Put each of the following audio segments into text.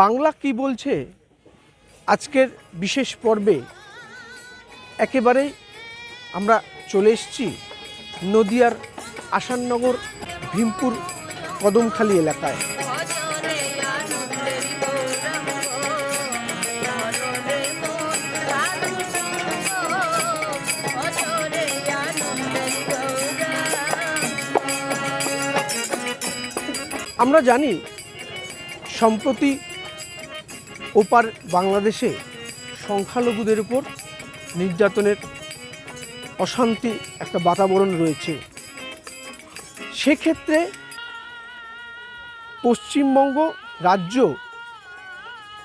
বাংলা কি বলছে? আজকের বিশেষ পর্বে একেবারেই আমরা চলে এসেছি নদিয়ার আসাননগর ভীমপুর কদমখালি এলাকায়। আমরা জানি, সম্প্রতি ওপার বাংলাদেশে সংখ্যালঘুদের উপর নির্যাতনের অশান্তি একটা বাতাবরণ রয়েছে। সেক্ষেত্রে পশ্চিমবঙ্গ রাজ্য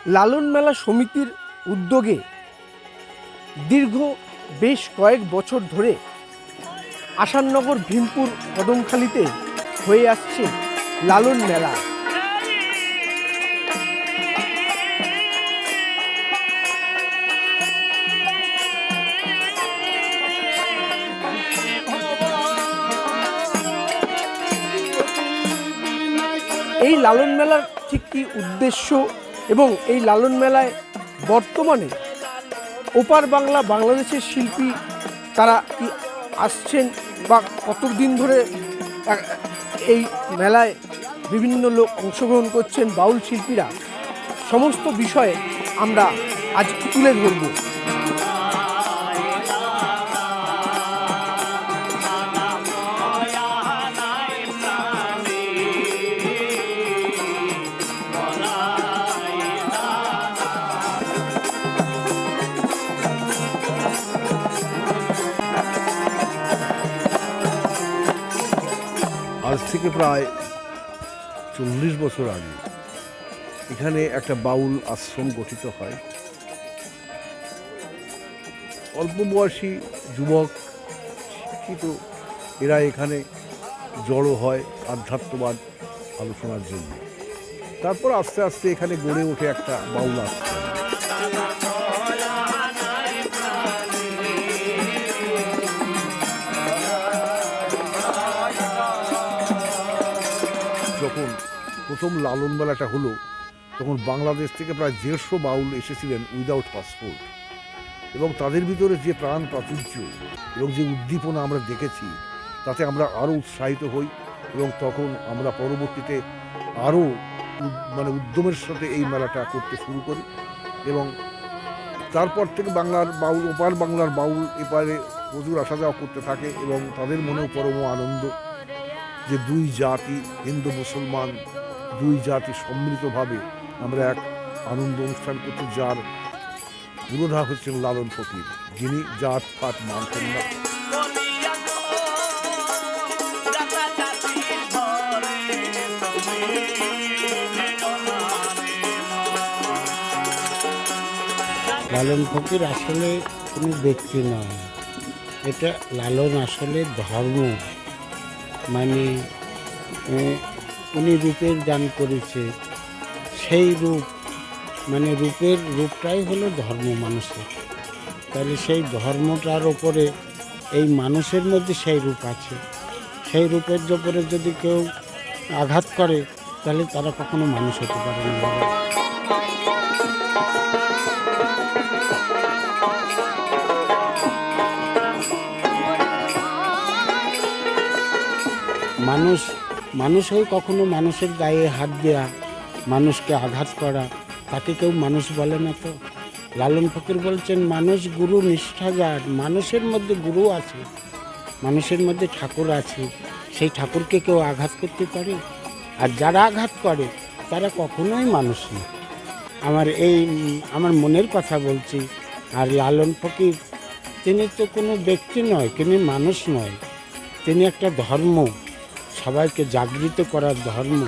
লালন মেলা সমিতির উদ্যোগে দীর্ঘ বেশ কয়েক বছর ধরে আসাননগর, ভীমপুর, কদমখালিতে হয়ে আসছে লালন মেলা এই লালন মেলার ঠিক কী উদ্দেশ্য? এবং এই লালন মেলায় বর্তমানে ওপার বাংলা বাংলাদেশের শিল্পী তারা কি আসছেন বা কতদিন ধরে এই মেলায় বিভিন্ন লোক অংশগ্রহণ করছেন, বাউল শিল্পীরা? সমস্ত বিষয়ে আমরা আজ তুলে ধরবো। আজ থেকে প্রায় চল্লিশ বছর আগে এখানে একটা বাউল আশ্রম গঠিত হয়। অল্প বয়সী যুবক, শিক্ষিত, এরা এখানে জড়ো হয় আধ্যাত্মবাদ আলোচনার জন্য। তারপর আস্তে আস্তে এখানে গড়ে ওঠে একটা বাউল আশ্রম। প্রথম লালন মেলাটা হলো তখন বাংলাদেশ থেকে প্রায় দেড়শো বাউল এসেছিলেন উইদাউট পাসপোর্ট এবং তাদের ভিতরে যে প্রাণ প্রাচুর্য এবং যে উদ্দীপনা আমরা দেখেছি, তাতে আমরা আরও উৎসাহিত হই এবং তখন আমরা পরবর্তীতে আরও মানে উদ্যমের সাথে এই মেলাটা করতে শুরু করি এবং তারপর থেকে বাংলার বাউল, ওপার বাংলার বাউল এপারে প্রচুর আসা যাওয়া করতে থাকে এবং তাদের মনেও পরম আনন্দ যে দুই জাতি, হিন্দু, মুসলমান দুই জাতি সম্মিলিতভাবে আমরা এক আনন্দ অনুষ্ঠান করছি, যার পুরোধা হচ্ছেন লালন ফকির, যিনি জাত, পাত মানতেন না লালন ফকির আসলে কোনো ব্যক্তি নয়। এটা লালন আসলে ধর্ম। মানে উনি রূপের দান করেছে। সেই রূপ মানে রূপের রূপটাই হলো ধর্ম মানুষের। তাহলে সেই ধর্মটার ওপরে এই মানুষের মধ্যে সেই রূপ আছে। সেই রূপের ওপরে যদি কেউ আঘাত করে, তাহলে তারা কখনো মানুষ হতে পারে না। মানুষ মানুষ হয়ে কখনো মানুষের গায়ে হাত দেওয়া মানুষকে আঘাত করা, তাকে কেউ মানুষ বলে না তো? লালন ফকির বলছেন, মানুষ গুরু নিষ্ঠা যার মানুষের মধ্যে গুরু আছে, মানুষের মধ্যে ঠাকুর আছে, সেই ঠাকুরকে কেউ আঘাত করতে পারে? আর যারা আঘাত করে, তারা কখনোই মানুষ না। আমার এই, আমার মনের কথা বলছি, আর লালন ফকির, তিনি তো কোনো ব্যক্তি নয়, তিনি মানুষ নয়, তিনি একটা ধর্ম। সবাইকে জাগৃত করার ধর্ম,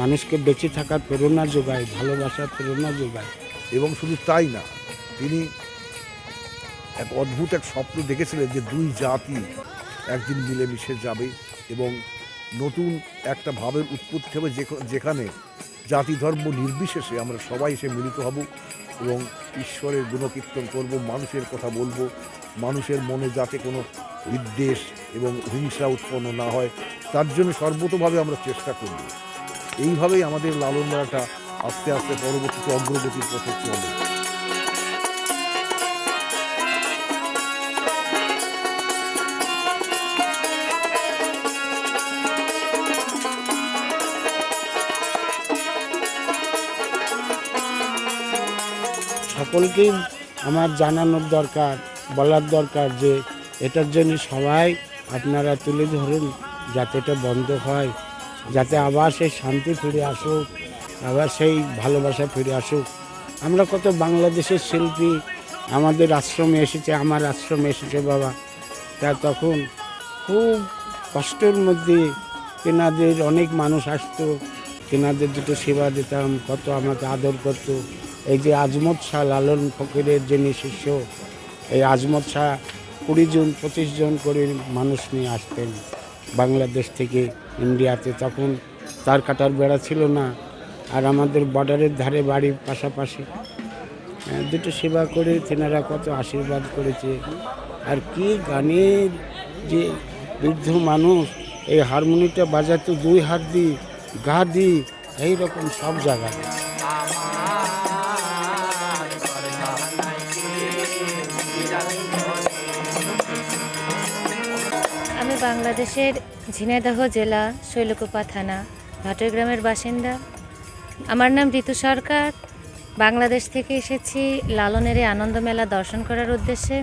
মানুষকে বেঁচে থাকার প্রেরণা যোগায়, ভালোবাসার প্রেরণা যোগায়। এবং শুধু তাই না, তিনি এক অদ্ভুত এক স্বপ্ন দেখেছিলেন যে দুই জাতি একদিন মিলেমিশে যাবে এবং নতুন একটা ভাবের উৎপত্তি হবে যেখানে জাতি ধর্ম নির্বিশেষে আমরা সবাই এসে মিলিত হব এবং ঈশ্বরের গুণকীর্তন করব, মানুষের কথা বলব, মানুষের মনে যাতে কোনো বিদ্বেষ এবং হিংসা উৎপন্ন না হয়, তার জন্য সর্বতভাবে আমরা চেষ্টা করব এইভাবেই আমাদের লালন মেলাটা আস্তে আস্তে পরবর্তীতে অগ্রগতির পথে চলে। সকলকেই আমার জানানোর দরকার, বলার দরকার যে এটার জন্য সবাই আপনারা তুলে ধরুন যাতে এটা বন্ধ হয়, যাতে আবার সেই শান্তি ফিরে আসুক, আবার সেই ভালোবাসা ফিরে আসুক। আমরা কত বাংলাদেশের শিল্পী, আমাদের আশ্রমে এসেছে, আমার আশ্রমে এসেছে বাবা। তা তখন খুব কষ্টের মধ্যে তেনাদের অনেক মানুষ আসতো, তেনাদের দুটো সেবা দিতাম, কত আমাকে আদর করতো। এই যে আজমত শাহ লালন ফকিরের যিনি শিষ্য, এই আজমত শাহ কুড়ি জন, পঁচিশ জন করে মানুষ নিয়ে আসতেন। বাংলাদেশ থেকে ইন্ডিয়াতে তখন তার কাটার বেড়া ছিল না। আর আমাদের বর্ডারের ধারে বাড়ির পাশাপাশি দুটো সেবা করে তেনারা কত আশীর্বাদ করেছে। আর কি গানের যে বৃদ্ধ মানুষ, এই হারমোনিটা বাজাতো দুই হাত দিই গা দিয়ে, এইরকম সব জায়গায় বাংলাদেশের ঝিনাইদহ জেলা, শৈলকুপা থানা ভাটগ্রামের বাসিন্দা। আমার নাম ঋতু সরকার। বাংলাদেশ থেকে এসেছি লালনের এই আনন্দ মেলা দর্শন করার উদ্দেশ্যে।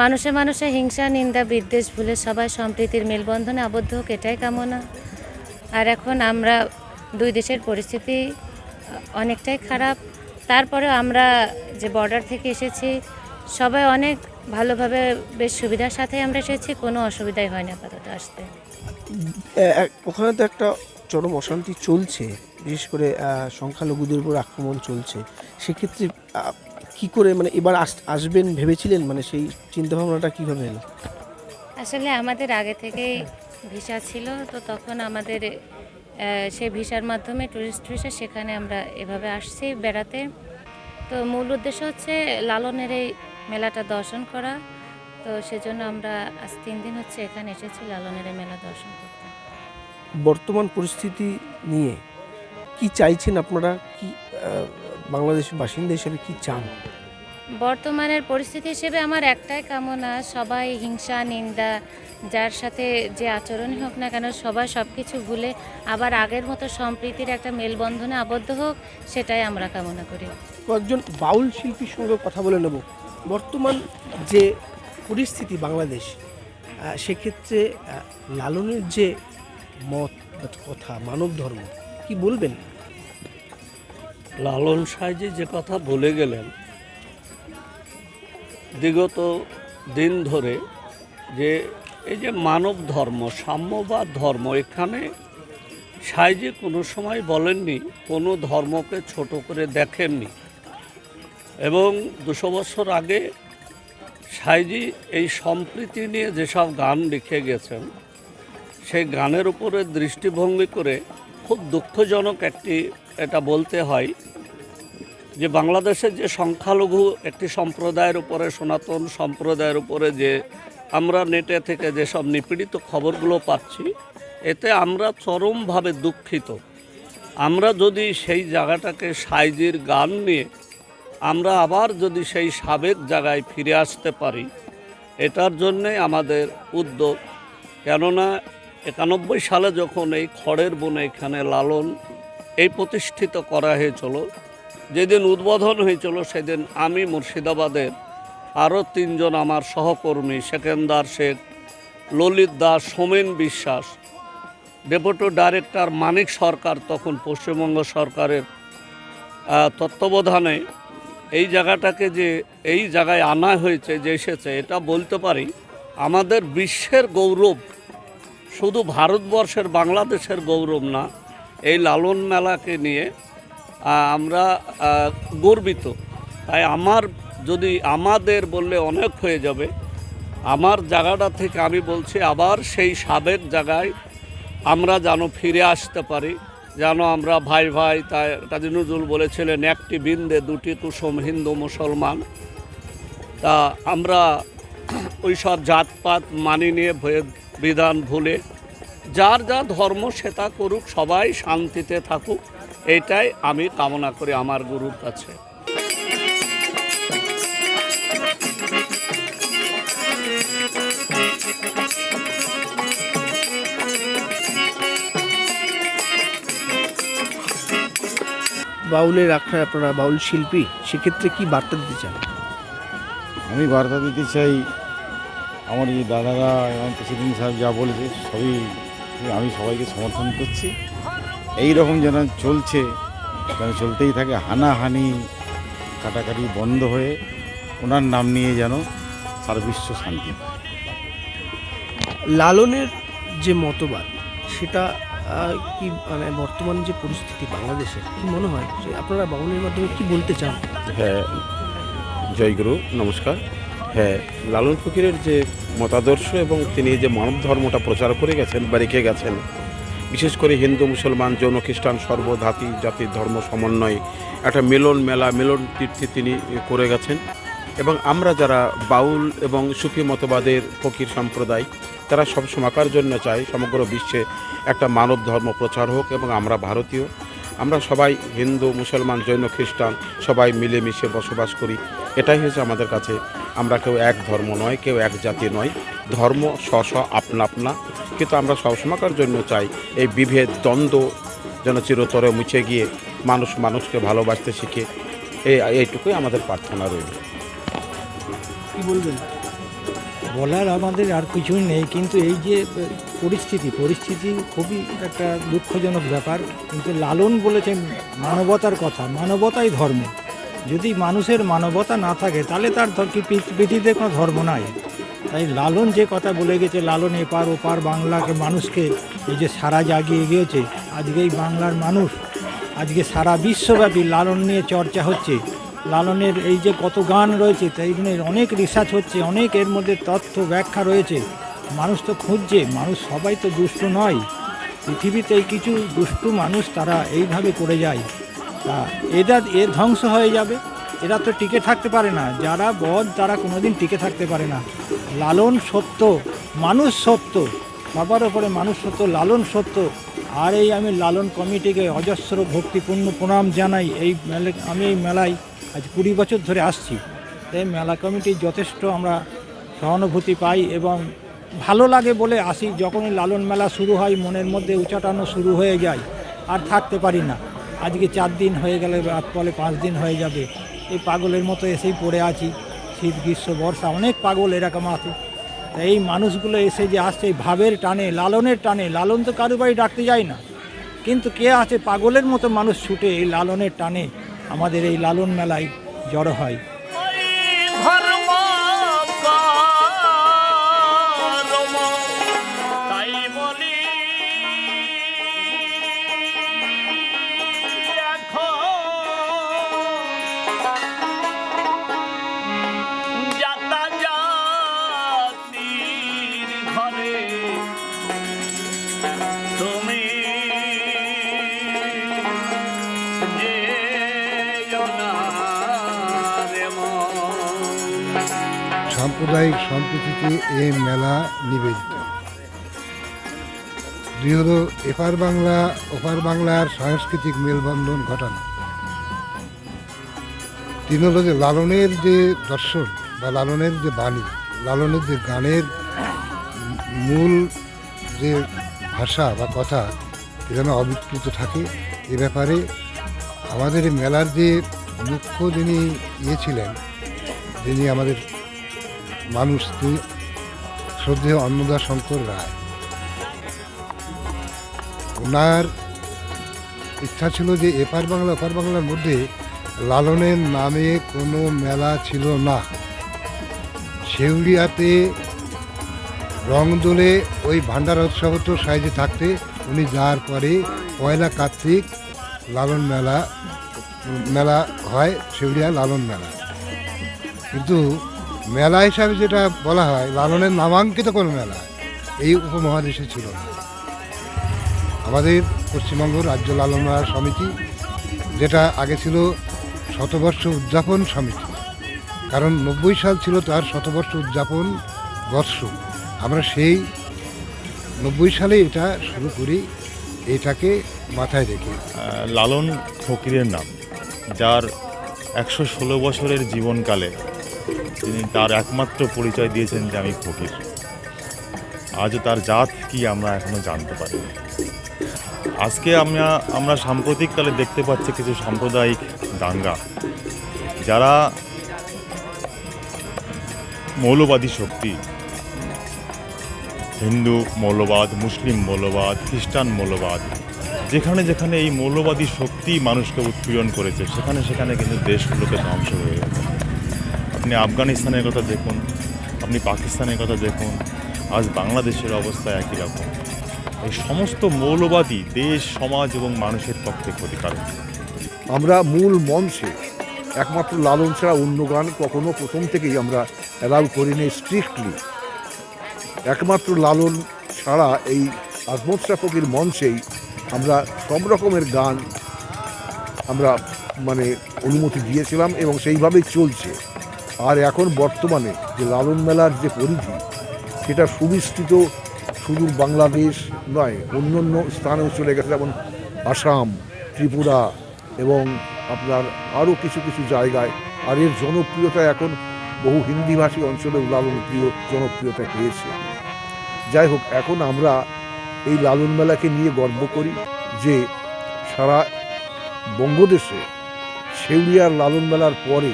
মানুষে মানুষে হিংসা, নিন্দা, বিদ্বেষ ভুলে সবাই সম্প্রীতির মেলবন্ধনে আবদ্ধ হোক, এটাই কামনা। আর এখন আমরা দুই দেশের পরিস্থিতি অনেকটাই খারাপ। তারপরেও আমরা যে বর্ডার থেকে এসেছি, সবাই অনেক ভালোভাবে বেশ সুবিধার সাথে আমরা এসেছি কোনো অসুবিধাই হয়নি আপাতত আসতে। ওখানে তো একটা চরম অশান্তি চলছে বিশেষ করে সংখ্যালঘুদের উপর আক্রমণ চলছে। সেক্ষেত্রে কি করে মানে এবার আস- আসবেন ভেবেছিলেন? মানে সেই চিন্তাভাবনাটা কীভাবে এলো? আসলে আমাদের আগে থেকেই ভিসা ছিল তো তখন আমাদের সেই ভিসার মাধ্যমে টুরিস্ট ভিসা সেখানে আমরা এভাবে আসছি বেড়াতে। তো মূল উদ্দেশ্য হচ্ছে লালনের এই মেলাটা দর্শন করা। তো সেজন্য আমরা আজ তিন দিন হচ্ছে এখানে এসেছি লালনের মেলা দর্শন করতে। বর্তমান পরিস্থিতি নিয়ে কি চাইছেন আপনারা? কি বাংলাদেশের বাসিন্দা হিসেবে কি চান? বর্তমানের পরিস্থিতি হিসেবে আমার একটাই কামনা সবাই হিংসা নিন্দা যার সাথে যে আচরণই হোক না কেন সবাই সব কিছু ভুলে আবার আগের মতো সম্প্রীতির একটা মেলবন্ধনে আবদ্ধ হোক সেটাই আমরা কামনা করি। কয়েকজন বাউল শিল্পীর সঙ্গে কথা বলে নেব। বর্তমান যে পরিস্থিতি বাংলাদেশ সেক্ষেত্রে লালনের যে মত কথা, মানব ধর্ম, কি বলবেন? লালন সাহেজি যে কথা বলে গেলেন, বিগত দিন ধরে যে, এই যে মানব ধর্ম, সাম্যবাদ ধর্ম, এখানে সাইজি কোনো সময় বলেননি, কোনো ধর্মকে ছোট করে দেখেননি। এবং দুশো বছর আগে সাইজি এই সম্প্রীতি নিয়ে যেসব গান লিখে গেছেন, সেই গানের উপরে দৃষ্টিভঙ্গি করে খুব দুঃখজনক একটি, এটা বলতে হয় যে বাংলাদেশের যে সংখ্যালঘু একটি সম্প্রদায়ের উপরে, সনাতন সম্প্রদায়ের উপরে যে আমরা নেটে থেকে যেসব নিপীড়িত খবরগুলো পাচ্ছি, এতে আমরা চরমভাবে দুঃখিত। আমরা যদি সেই জায়গাটাকে সাইজির গান নিয়ে আমরা আবার যদি সেই সাবেক জায়গায় ফিরে আসতে পারি, এটার জন্যে আমাদের উদ্যোগ। কেননা একানব্বই সালে যখন এই খড়ের বনে এখানে লালন, এই প্রতিষ্ঠিত করা হয়েছিল, যেদিন উদ্বোধন হয়েছিল সেদিন আমি মুর্শিদাবাদের আরও তিনজন আমার সহকর্মী, সেকেন্দার শেখ ললিত দাস, সোমেন বিশ্বাস, ডেপুটি ডাইরেক্টর মানিক সরকার, তখন পশ্চিমবঙ্গ সরকারের তত্ত্বাবধানে এই জায়গাটাকে যে, এই জায়গায় আনা হয়েছে, যে এসেছে, এটা বলতে পারি, আমাদের বিশ্বের গৌরব, শুধু ভারতবর্ষের বাংলাদেশের গৌরব না, এই লালন মেলাকে নিয়ে আমরা গর্বিত। তাই আমার, যদি আমাদের বললে অনেক হয়ে যাবে, আমার জায়গাটা থেকে আমি বলছি, আবার সেই সাবেক জায়গায় আমরা যেন ফিরে আসতে পারি। যেন আমরা ভাই ভাই, তাই কাজী নজরুল বলেছিলেন, একটি বিন্দে দুটি কুসুম হিন্দু মুসলমান। তা আমরা ওই সব জাতপাত মানি নিয়ে ভেদ বিধান ভুলে, যার যা ধর্ম সেটা করুক, সবাই শান্তিতে থাকুক এটাই আমি কামনা করি আমার গুরুর কাছে। বাউলের আখড়ায় আপনারা বাউল শিল্পী সেক্ষেত্রে কি বার্তা দিতে চান আমি বার্তা দিতে চাই আমার এই দাদারা এবং প্রেসিডেন্ট সাহেব যা বলেছে সবই আমি সবাইকে সমর্থন করছি এই রকম যেন চলছে যেন চলতেই থাকে হানাহানি কাটাকাটি বন্ধ হয়ে ওনার নাম নিয়ে যেন সারা বিশ্ব শান্তি। লালনের যে মতবাদ সেটা কি মানে বর্তমান যে পরিস্থিতি বাংলাদেশের কি মনে হয় যে আপনারা বাউলের মাধ্যমে কি বলতে চান? হ্যাঁ জয়গুরু নমস্কার। হ্যাঁ লালন ফকিরের যে মতাদর্শ এবং তিনি যে মানব ধর্মটা প্রচার করে গেছেন বা রেখে গেছেন, বিশেষ করে হিন্দু, মুসলমান জৈন খ্রিস্টান সর্বধাতি জাতির ধর্ম, সমন্বয়ে, একটা মিলন মেলা, মিলন তীর্থে তিনি করে গেছেন। এবং আমরা যারা বাউল এবং সুফি মতবাদের ফকির সম্প্রদায় তারা সব সমাকার জন্য চাই সমগ্র বিশ্বে একটা মানব ধর্ম প্রচার হোক এবং আমরা ভারতীয়। আমরা সবাই হিন্দু, মুসলমান, জৈন, খ্রিস্টান, সবাই মিলেমিশে বসবাস করি। এটাই হচ্ছে আমাদের কাছে। আমরা কেউ এক ধর্ম নয়, কেউ এক জাতি নয়। ধর্ম স্ব স্ব আপনা আপনা। কিন্তু আমরা সবসময়কার জন্য চাই। এই বিভেদ, দ্বন্দ্ব যেন চিরতরে মুছে গিয়ে মানুষ মানুষকে ভালোবাসতে শিখে। এই এইটুকুই আমাদের প্রার্থনা রইল। কি বলবেন? বলার আমাদের আর কিছুই নেই, কিন্তু এই যে পরিস্থিতি পরিস্থিতি খুবই একটা দুঃখজনক ব্যাপার। কিন্তু লালন বলেছেন মানবতার কথা, মানবতাই ধর্ম। যদি মানুষের মানবতা না থাকে, তাহলে তার কি পৃথ- পৃথিবীতে কোনো ধর্ম নাই। তাই লালন যে কথা বলে গেছে, লালন এপার ওপার বাংলাকে, মানুষকে, এই যে সারা জাগিয়ে গিয়েছে আজকে এই বাংলার মানুষ, আজকে সারা বিশ্বব্যাপী লালন নিয়ে চর্চা হচ্ছে। লালনের এই যে কত গান রয়েছে, তাই জন্য অনেক রিসার্চ হচ্ছে, অনেক এর মধ্যে তথ্য ব্যাখ্যা রয়েছে। মানুষ তো খুঁজছে, মানুষ সবাই তো দুষ্ট নয়। পৃথিবীতে কিছু দুষ্টু মানুষ তারা এইভাবে করে যায়। তা এরা এ ধ্বংস হয়ে যাবে। এরা তো টিকে থাকতে পারে না, যারা বধ তারা কোনোদিন টিকে থাকতে পারে না। লালন সত্য, মানুষ সত্য, সবার ওপরে মানুষ সত্য, লালন সত্য। আর এই আমি লালন কমিটিকে অজস্র ভক্তিপূর্ণ প্রণাম জানাই, এই মেলে, আমি এই মেলায় আজ কুড়ি বছর ধরে আসছি। তাই মেলা কমিটির যথেষ্ট আমরা সহানুভূতি পাই এবং ভালো লাগে বলে আসি যখনই লালন মেলা শুরু হয়, মনের মধ্যে উচাটানো শুরু হয়ে যায়। আর থাকতে পারি না। আজকে চার দিন হয়ে গেলে, রাত পরে পাঁচ দিন হয়ে যাবে। এই পাগলের মতো এসেই পড়ে আছি। শীত, গ্রীষ্ম, বর্ষা, অনেক পাগল এরকম আছে। তা এই মানুষগুলো এসে যে আসছে ভাবের টানে, লালনের টানে, লালন তো কারও বাড়ি ডাকতে যায় না। কিন্তু কে আছে পাগলের মতো মানুষ ছুটে এই লালনের টানে? আমাদের এই লালন মেলায় জড়ো হয়। সাম্প্রদায়িক সম্প্রীতিতে এই মেলা নিবেদিত। দুই হলো এপার বাংলা, ওপার বাংলার সাংস্কৃতিক মেলবন্ধন ঘটানো। তিন হলো যে লালনের যে দর্শন বা লালনের যে বাণী, লালনের যে গানের মূল যে ভাষা বা কথা এ যেন অবিকৃত থাকে, এ ব্যাপারে আমাদের মেলার যে মুখ্য যিনি ইয়ে ছিলেন, যিনি আমাদের মানুষ তিনি শ্রদ্ধেয় অন্নদা শঙ্কর রায়। ওনার ইচ্ছা ছিল যে এপার বাংলা, ওপার বাংলার মধ্যে লালনের নামে কোনো মেলা ছিল না। শেউড়িয়াতে রং দোলে ওই উৎসব তো সাইজে থাকতে উনি যাওয়ার পরে পয়লা কার্তিক লালন মেলা মেলা হয়, শেউড়িয়া লালন মেলা। কিন্তু মেলা হিসাবে যেটা বলা হয়, লালনের নামাঙ্কিত কোনো মেলা এই উপমহাদেশে ছিল আমাদের পশ্চিমবঙ্গ রাজ্য লালন মেলা সমিতি, যেটা আগে ছিল শতবর্ষ উদযাপন সমিতি, কারণ নব্বই সাল ছিল তার শতবর্ষ উদযাপন বর্ষ। আমরা সেই নব্বই সালে এটা শুরু করি, এটাকে মাথায় রেখে। লালন ফকিরের নাম, যার একশো ষোলো বছরের জীবনকালে তিনি তার একমাত্র পরিচয় দিয়েছেন যে আমি ফকির। আজও তার জাত কি আমরা এখনও জানতে পারি আজকে আমরা আমরা সাম্প্রতিককালে দেখতে পাচ্ছি কিছু সাম্প্রদায়িক দাঙ্গা, যারা মৌলবাদী শক্তি, হিন্দু মৌলবাদ, মুসলিম মৌলবাদ, খ্রিস্টান মৌলবাদ, যেখানে যেখানে এই মৌলবাদী শক্তি মানুষকে উৎপীড়ন করেছে, সেখানে সেখানে কিন্তু দেশগুলোকে ধ্বংস হয়ে গেছে। আপনি আফগানিস্তানের কথা দেখুন, আপনি পাকিস্তানের কথা দেখুন, আজ বাংলাদেশের অবস্থা একই রকম। এই সমস্ত মৌলবাদী দেশ, সমাজ এবং মানুষের পক্ষে ক্ষতিকারক। আমরা মূল মঞ্চে একমাত্র লালন ছাড়া অন্য গান কখনো প্রথম থেকেই আমরা অ্যালাউ করিনি স্ট্রিক্টলি। একমাত্র লালন ছাড়া এই আজমত শাফকির মঞ্চেই আমরা সব রকমের গান আমরা মানে অনুমতি দিয়েছিলাম এবং সেইভাবেই চলছে। আর এখন বর্তমানে যে লালন মেলার যে পরিধি, সেটা সুবিস্তৃত শুধু বাংলাদেশ নয় অন্য অন্য স্থানেও চলে গেছে, যেমন আসাম, ত্রিপুরা এবং আপনার আরও কিছু কিছু জায়গায়। আর এর জনপ্রিয়তা এখন বহু হিন্দিভাষী অঞ্চলেও লালন প্রিয়, জনপ্রিয়তা পেয়েছে। যাই হোক, এখন আমরা এই লালন মেলাকে নিয়ে গর্ব করি যে সারা বঙ্গদেশে শেউলিয়ার লালন মেলার পরে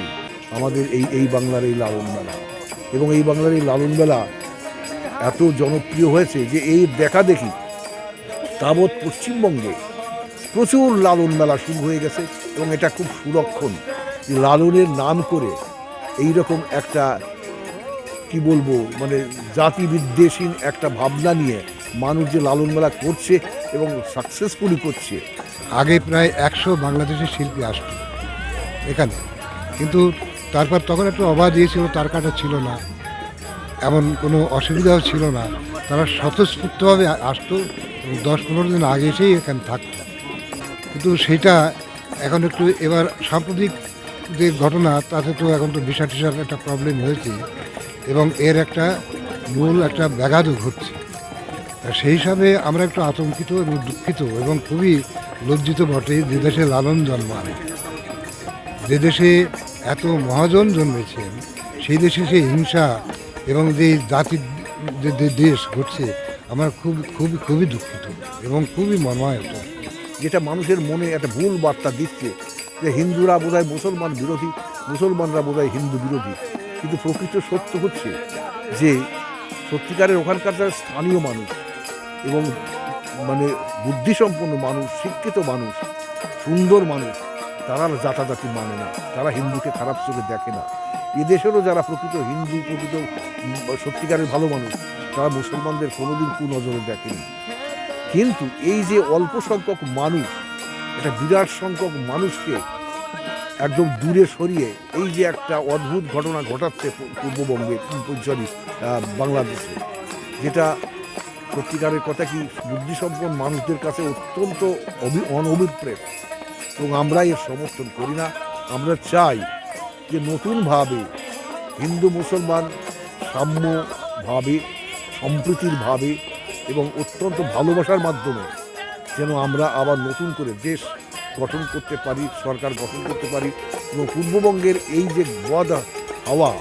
আমাদের এই এই বাংলার এই লালন মেলা। এবং এই বাংলার এই লালন মেলা এত জনপ্রিয় হয়েছে যে এই দেখা দেখি তাবৎ পশ্চিমবঙ্গে প্রচুর লালন মেলা শুরু হয়ে গেছে এবং এটা খুব সুরক্ষণ লালনের নাম করে এই রকম একটা, কি বলব মানে জাতি একটা ভাবনা নিয়ে মানুষ যে লালন মেলা করছে এবং সাকসেসফুলি করছে। আগে প্রায় একশো বাংলাদেশের শিল্পী আসতো এখানে। কিন্তু তারপর তখন একটু অবাধ দিয়েছিল তার কাটা ছিল না। এমন কোনো অসুবিধাও ছিল না। তারা স্বতঃস্ফূর্তভাবে আসতো দশ পনেরো দিন আগে এসেই এখানে থাকতো। কিন্তু সেটা এখন একটু এবার সাম্প্রতিক যে ঘটনা, তাতে তো এখন তো ভিসা টিসার একটা প্রবলেম হয়েছে এবং এর একটা মূল একটা ব্যাঘাতও ঘটছে। সেই হিসাবে আমরা একটু আতঙ্কিত এবং দুঃখিত এবং খুবই লজ্জিত বটে যে দেশে লালন জন্মায়। যে দেশে এত মহাজন জন্মেছেন সেই দেশে সেই হিংসা এবং যে জাতির যে দেশ ঘটছে, আমরা খুব, খুবই খুবই দুঃখিত এবং খুবই মর্মাহত। যেটা মানুষের মনে একটা ভুল বার্তা দিচ্ছে যে হিন্দুরা বোধহয় মুসলমান বিরোধী, মুসলমানরা বোধহয় হিন্দু বিরোধী। কিন্তু প্রকৃত সত্য হচ্ছে যে সত্যিকারের ওখানকার যারা স্থানীয় মানুষ এবং মানে বুদ্ধিসম্পন্ন মানুষ, শিক্ষিত মানুষ, সুন্দর মানুষ তারা জাতাজাতি মানে না। তারা হিন্দুকে খারাপ চোখে দেখে না। এদেশেরও যারা প্রকৃত হিন্দু, প্রকৃত সত্যিকারের ভালো মানুষ, তারা মুসলমানদের কোনোদিন কু নজরে দেখেনি। কিন্তু এই যে অল্প সংখ্যক মানুষ, একটা বিরাট সংখ্যক মানুষকে একদম দূরে সরিয়ে এই যে একটা অদ্ভুত ঘটনা ঘটাচ্ছে পূর্ববঙ্গে সরি বাংলাদেশে, যেটা সত্যিকারের কথা কি বুদ্ধিসম্পন্ন মানুষদের কাছে অত্যন্ত অনভিপ্রেত। এবং আমরা এর সমর্থন করি না। আমরা চাই যে নতুনভাবে হিন্দু, মুসলমান সাম্যভাবে সম্প্রীতির ভাবে এবং অত্যন্ত ভালোবাসার মাধ্যমে যেন আমরা আবার নতুন করে দেশ গঠন করতে পারি, সরকার গঠন করতে পারি এবং পূর্ববঙ্গের এই যে বদ হাওয়া,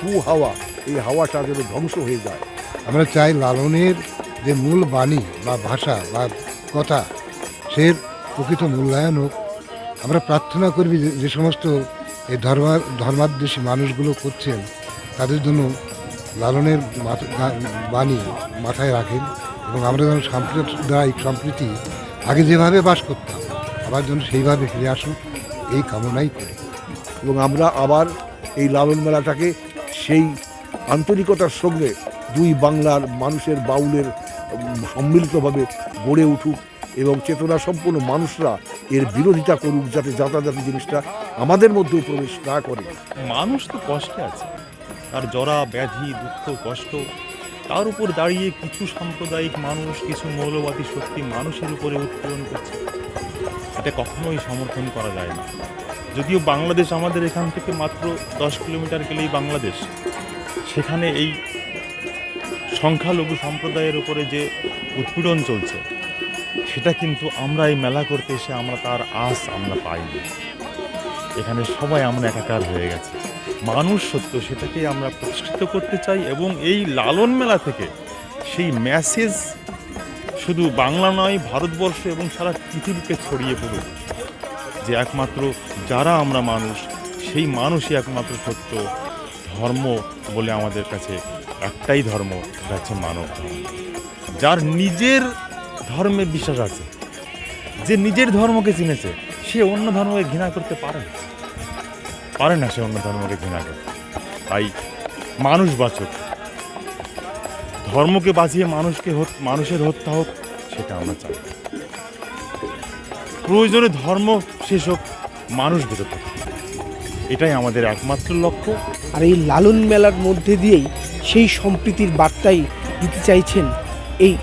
কু হাওয়া, এই হাওয়াটা যেন ধ্বংস হয়ে যায়। আমরা চাই লালনের যে মূল বাণী বা ভাষা বা কথা সে প্রকৃত মূল্যায়ন হোক। আমরা প্রার্থনা করবি যে- সমস্ত এই ধর্মা ধর্মাদ্বেষী মানুষগুলো করছেন, তাদের জন্য লালনের বাণী মাথায় রাখেন এবং আমরা যেন সাম্প্রদায়িক সম্প্রীতি আগে যেভাবে বাস করতাম, আবার যেন সেইভাবে ফিরে আসুক, এই কামনাই করি। এবং আমরা আবার এই লালন মেলাটাকে সেই আন্তরিকতার সঙ্গে দুই বাংলার মানুষের বাউলের সম্মিলিতভাবে গড়ে উঠুক। এবং চেতনা সম্পন্ন মানুষরা এর বিরোধিতা করুক যাতে যাতায়াতি জিনিসটা আমাদের মধ্যেও প্রবেশ না করে। মানুষ তো কষ্টে আছে। তার জরা, ব্যাধি, দুঃখ, কষ্ট, তার উপর দাঁড়িয়ে কিছু সাম্প্রদায়িক মানুষ, কিছু মৌলবাদী শক্তি মানুষের উপরে উৎপীড়ন করছে। এটা কখনোই সমর্থন করা যায় না। যদিও বাংলাদেশ আমাদের এখান থেকে মাত্র দশ কিলোমিটার গেলেই বাংলাদেশ। সেখানে এই সংখ্যালঘু সম্প্রদায়ের উপরে যে উৎপীড়ন চলছে সেটা কিন্তু আমরা এই মেলা করতে এসে আমরা তার আশ আমরা পাইনি। এখানে সবাই আমরা একাকার হয়ে গেছে। মানুষ সত্য সেটাকে আমরা প্রতিষ্ঠিত করতে চাই এবং এই লালন মেলা থেকে সেই মেসেজ শুধু বাংলা নয়, ভারতবর্ষ এবং সারা পৃথিবীকে ছড়িয়ে পড়ুক। যে একমাত্র যারা আমরা মানুষ, সেই মানুষই একমাত্র সত্য, ধর্ম বলে আমাদের কাছে একটাই ধর্ম হচ্ছে মানব ধর্ম। যার নিজের ধর্মে বিশ্বাস আছে। যে নিজের ধর্মকে চিনেছে, সে অন্য ধর্মকে ঘৃণা করতে পারে না। পারে না সে অন্য ধর্মকে ঘৃণা করতে। তাই মানুষ বাঁচক। ধর্মকে বাঁচিয়ে মানুষকে মানুষের হত্যা হোক, সেটা আমরা চাই। প্রয়োজনে ধর্ম শেষ হোক, মানুষ বেঁচে থাকুক। এটাই আমাদের একমাত্র লক্ষ্য। আর এই লালন মেলার মধ্যে দিয়েই সেই সম্প্রীতির বার্তাই দিতে চাইছেন এই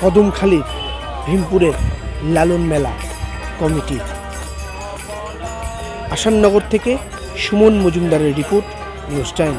কদমখালির ভীমপুরের লালন মেলা কমিটি। আসাননগর থেকে সুমন মজুমদারের রিপোর্ট নিউজ টাইম।